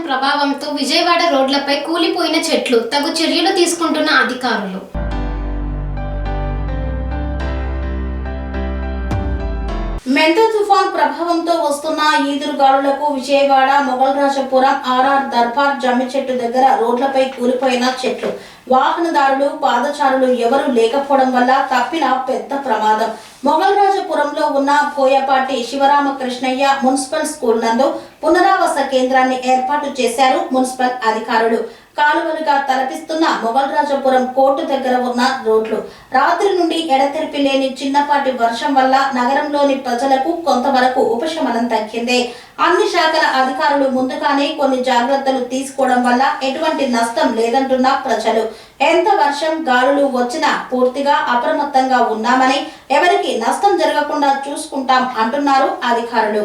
ప్రభావంతో విజయవాడ రోడ్లపై కూలిపోయిన చెట్లు తగు చర్యలు తీసుకుంటున్న అధికారులు. మెంతో తుఫాన్ ప్రభావంతో వస్తున్న ఈదురుగాలులకు విజయవాడ మొగల్రాజపురం ఆర్ఆర్ దర్బార్ జమ్మి చెట్టు దగ్గర రోడ్లపై కూలిపోయిన చెట్లు. వాహనదారులు పాదచారులు ఎవరూ లేకపోవడం వల్ల తప్పిన పెద్ద ప్రమాదం. మొగల్రాజపురంలో ఉన్న పోయపాటి శివరామకృష్ణయ్య మున్సిపల్ స్కూల్ నందు పునరావాస కేంద్రాన్ని ఏర్పాటు చేశారు మున్సిపల్ అధికారులు. కాలువలుగా తలపిస్తున్న మొగల్రాజపురం కోర్టు దగ్గర ఉన్న రోడ్లు. రాత్రి నుండి ఎడతెరిపి లేని చిన్నపాటి వర్షం వల్ల నగరంలోని ప్రజలకు కొంతవరకు ఉపశమనం తగ్గింది. అన్ని శాఖల అధికారులు ముందుగానే కొన్ని జాగ్రత్తలు తీసుకోవడం వల్ల ఎటువంటి నష్టం లేదంటున్న ప్రజలు. ఎంత వర్షం గాలులు వచ్చినా పూర్తిగా అప్రమత్తంగా ఉన్నామని ఎవరికి నష్టం జరగకుండా చూసుకుంటాం అంటున్నారు అధికారులు.